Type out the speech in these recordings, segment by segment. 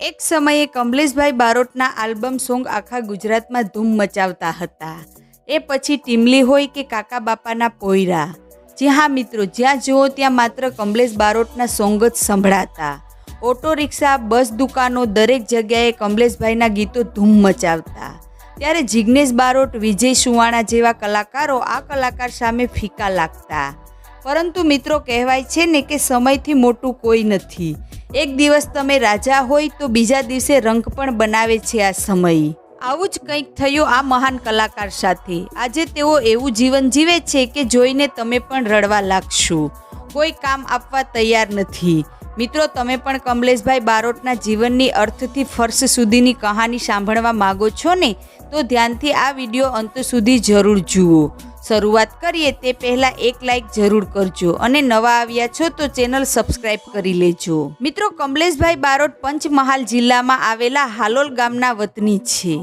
એક સમયે કમલેશભાઈ બારોટના album song આખા ગુજરાતમાં ધૂમ મચાવતા હતા. એ પછી ટીમલી હોય કે કાકા બાપાના પોયરા. જી હા મિત્રો, જ્યાં જુઓ ત્યાં માત્ર કમલેશ બારોટના સોંગ જ સંભળાતા. ઓટો રિક્ષા, બસ દુકાનો દરેક જગ્યાએ કમલેશભાઈના ગીતો ધૂમ મચાવતા. ત્યારે જિગ્નેશ બારોટ, વિજય સુવાણા જેવા કલાકારો આ કલાકાર સામે ફીકા લાગતા. પરંતુ મિત્રો કહેવાય છે ને કે સમયથી મોટું કોઈ નથી. એક દિવસ તમે રાજા હોય તો બીજા દિવસે રંગ પણ બનાવે છે આ સમય. આવું જ કંઈક થયું આ મહાન કલાકાર સાથે. આજે તેઓ એવું જીવન જીવે છે કે જોઈને તમે પણ રડવા લાગશો. કોઈ કામ આપવા તૈયાર નથી. મિત્રો, તમે પણ કમલેશભાઈ બારોટના જીવનની અર્થથી ફર્શ સુધીની કહાની સાંભળવા માગો છો ને? તો ધ્યાનથી આ વીડિયો અંત સુધી જરૂર જુઓ. શરૂઆત કરીએ તે પહેલાં એક લાઇક જરૂર કરજો અને નવા આવ્યા છો તો ચેનલ સબસ્ક્રાઇબ કરી લેજો. મિત્રો, કમલેશભાઈ બારોટ પંચમહાલ જિલ્લામાં આવેલા હાલોલ ગામના વતની છે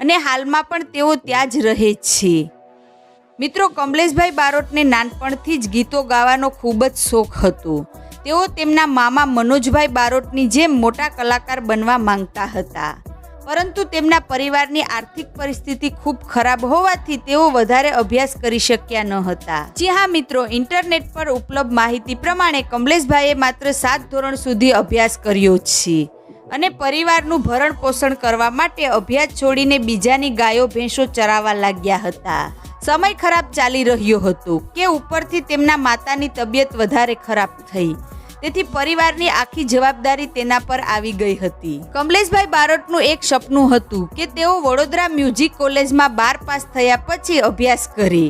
અને હાલમાં પણ તેઓ ત્યાં જ રહે છે. મિત્રો, કમલેશભાઈ બારોટને નાનપણથી જ ગીતો ગાવાનો ખૂબ જ શોખ હતો. તેઓ તેમના મામા મનોજભાઈ બારોટની જેમ મોટા કલાકાર બનવા માંગતા હતા. પરંતુ તેમના પરિવારની આર્થિક પરિસ્થિતિ ખૂબ ખરાબ હોવાથી તેઓ વધારે અભ્યાસ કરી શક્યા ન હતા. જી હા મિત્રો, ઇન્ટરનેટ પર ઉપલબ્ધ માહિતી પ્રમાણે કમલેશભાઈએ માત્ર સાત ધોરણ સુધી અભ્યાસ કર્યો છે. અને પરિવારનું ભરણ પોષણ કરવા માટે અભ્યાસ છોડીને બીજાની ગાયો, ભેંસો ચરાવવા લાગ્યા હતા. સમય ખરાબ ચાલી રહ્યો હતો કે ઉપરથી તેમના માતાની તબિયત વધારે ખરાબ થઈ. તેથી પરિવારની આખી જવાબદારી તેના પર આવી ગઈ હતી. કમલેશભાઈ બારોટનું એક સપનું હતું કે તેઓ વડોદરા મ્યુઝિક કોલેજમાં બાર પાસ થયા પછી અભ્યાસ કરે.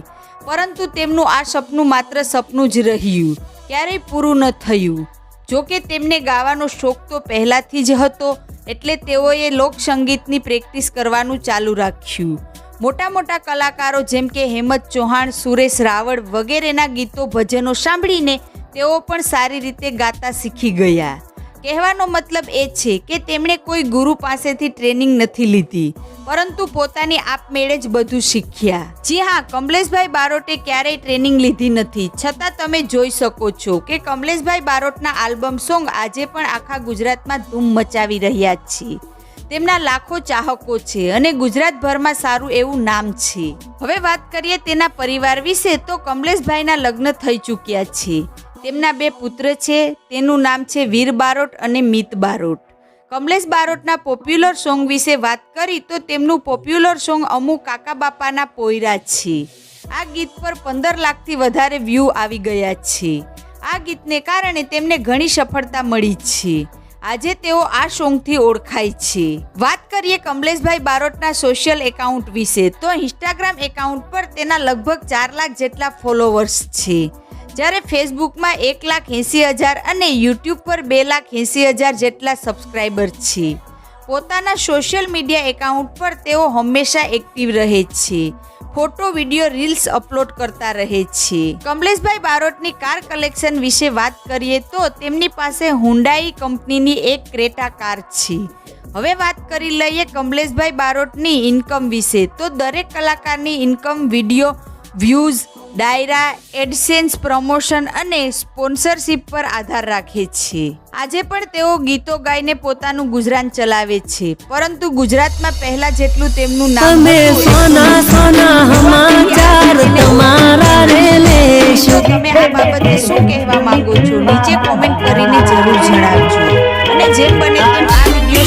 પરંતુ તેમનું આ સપનું માત્ર સપનું જ રહ્યું. ક્યારેય પૂરું ન થયું. જોકે તેમને ગાવાનો શોખ તો પહેલાથી જ હતો, એટલે તેઓએ લોકસંગીતની પ્રેક્ટિસ કરવાનું ચાલુ રાખ્યું. મોટા મોટા કલાકારો જેમ કે હેમંત ચૌહાણ, સુરેશ રાવળ વગેરેના ગીતો ભજનો સાંભળીને તેઓ પણ સારી રીતે ગાતા શીખી ગયા. કહેવાનો મતલબ એ છે કે તેમણે કોઈ ગુરુ પાસેથી ટ્રેનિંગ નથી લીધી, પરંતુ પોતાની આપમેળે જ બધું શીખ્યા. જી હા, કમલેશભાઈ બારોટે ક્યારેય ટ્રેનિંગ લીધી નથી. છતાં તમે જોઈ શકો છો કે કમલેશભાઈ બારોટના આલ્બમ સોંગ આજે પણ આખા ગુજરાતમાં ધૂમ મચાવી રહ્યા છે. તેમના લાખો ચાહકો છે અને ગુજરાતભરમાં સારું એવું નામ છે. હવે વાત કરીએ તેના પરિવાર વિશે તો કમલેશભાઈના લગ્ન થઈ ચૂક્યા છે. તેમના બે પુત્ર છે, તેનું નામ છે વીર બારોટ અને મિત બારોટ. કમલેશ બારોટના પોપ્યુલર સોંગ વિશે વાત કરી તો તેમનું પોપ્યુલર સોંગ અમુક કાકા બાપાના પોયરા છે. આ ગીત પર પંદર લાખથી વધારે વ્યૂ આવી ગયા છે. આ ગીતને કારણે તેમને ઘણી સફળતા મળી છે. આજે તેઓ આ સોંગથી ઓળખાય છે. વાત કરીએ કમલેશભાઈ બારોટના સોશિયલ એકાઉન્ટ વિશે તો ઇન્સ્ટાગ્રામ એકાઉન્ટ પર તેના લગભગ ચાર લાખ જેટલા ફોલોવર્સ છે. જ્યારે ફેસબુકમાં એક લાખ એંસી હજાર અને યુટ્યુબ પર બે લાખ એંસી હજાર જેટલા સબસ્ક્રાઈબર છે. પોતાના સોશિયલ મીડિયા એકાઉન્ટ પર તેઓ હંમેશા એક્ટિવ રહે છે. ફોટો, વીડિયો, રીલ્સ અપલોડ કરતા રહે છે. કમલેશભાઈ બારોટની કાર કલેક્શન વિશે વાત કરીએ તો તેમની પાસે હુન્ડાઈ કંપનીની એક ક્રેટા કાર છે. હવે વાત કરી લઈએ કમલેશભાઈ બારોટની ઇન્કમ વિશે. તો દરેક કલાકારની ઇન્કમ વીડિયો વ્યૂઝ ડાયરા એડસેન્સ પ્રમોશન અને સ્પોન્સરશિપ પર આધાર રાખે છે. આજે પણ તેઓ ગીતો ગાઈને પોતાનું ગુજરાન ચલાવે છે. પરંતુ ગુજરાતમાં પહેલા જેટલું તેમનું નામ સોના સોના સમાચાર તમારા રે લેશું તમે આ બાબતે શું કહેવા માંગો છો? નીચે કોમેન્ટ કરીને જરૂર જણાવજો. અને જેમ બને તેમ આ વીડિયો